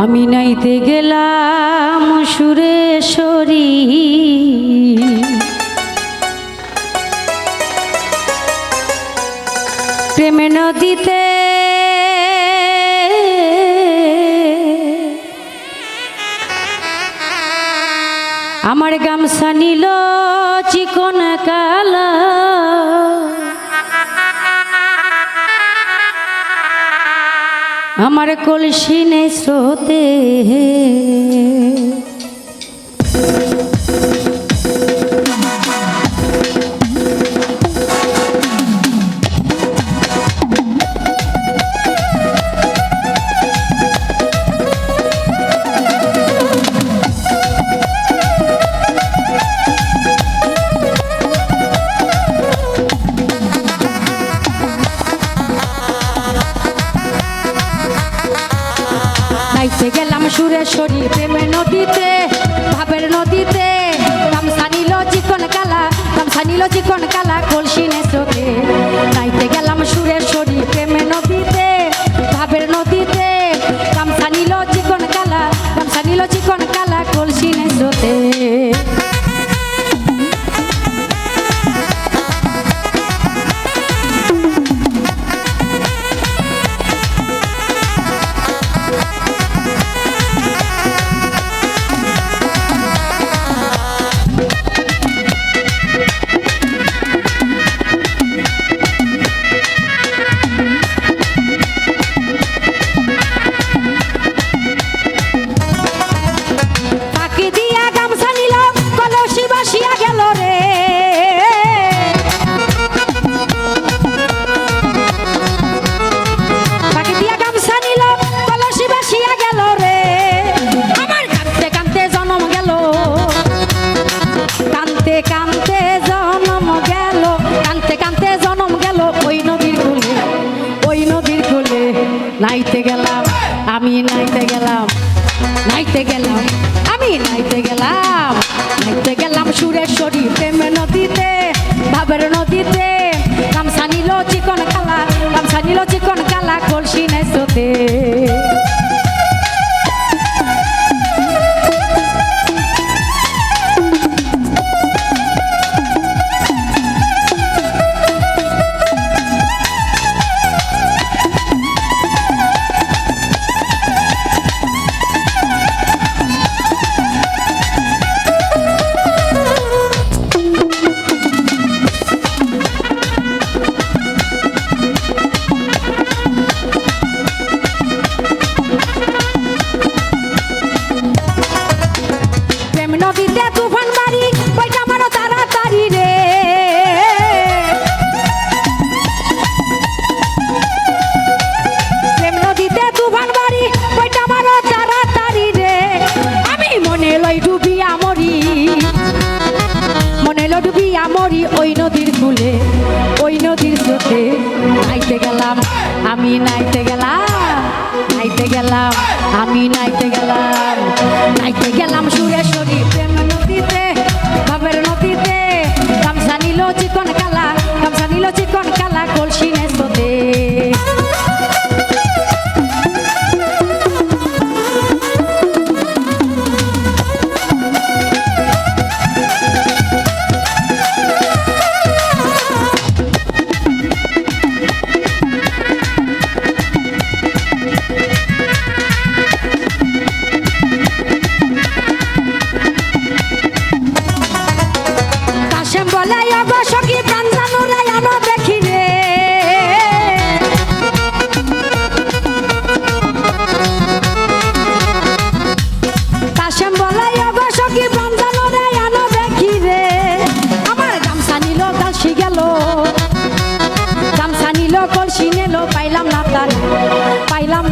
আমি নাইতে গেলাম সুরেশ্বরী প্রেমে নদীতে আমার গামছা নিলো আমার কলসি নেই স্রোতে। গেলাম প্রেমের নদীতে, ভাবের নদীতে গামছা নিল চিকন কালা গামছা নিল চিকন কালা, কলসি নেচোকে নাইতে গেলাম সুরেশ্বরী প্রেমের নদীতে, ভাবের নদীতে গামছা নিল চিকন কালা গামছা নিল চিকন কালা, কলসি নেচোতে ফাঁকি সুরেশ্বরী প্রেমে নদীতে, ভাবের নদীতে, গামছা নিল চিকন কালা, গামছা নিল চিকন কালা, কলসি নেচোতে। প্রেম স্রোতে নাইতে গেলাম, আমি নাইতে গেলাম নাইতে গেলাম, আমি নাইতে গেলাম। নাইতে গেলাম সুরেশ্বরী প্রেম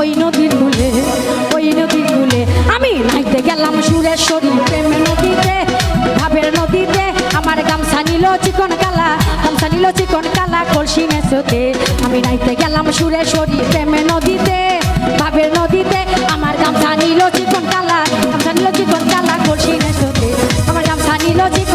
ওই নদীর মূলে ওই নদীর মূলে আমি নাইতে গেলাম সুরেশ্বরী প্রেম নদীতে, ভাবের নদীতে। আমার গামছা নিল চিকন কালা, গামছা নিল চিকন কালা কলসি মেসোতে আমি নাইতে গেলাম সুরেশ্বরী প্রেম নদীতে, ভাবের নদীতে। আমার গামছা নিল চিকন কালা, গামছা নিল চিকন কালা কলসি মেসোতে আমার গামছা নিল চিকন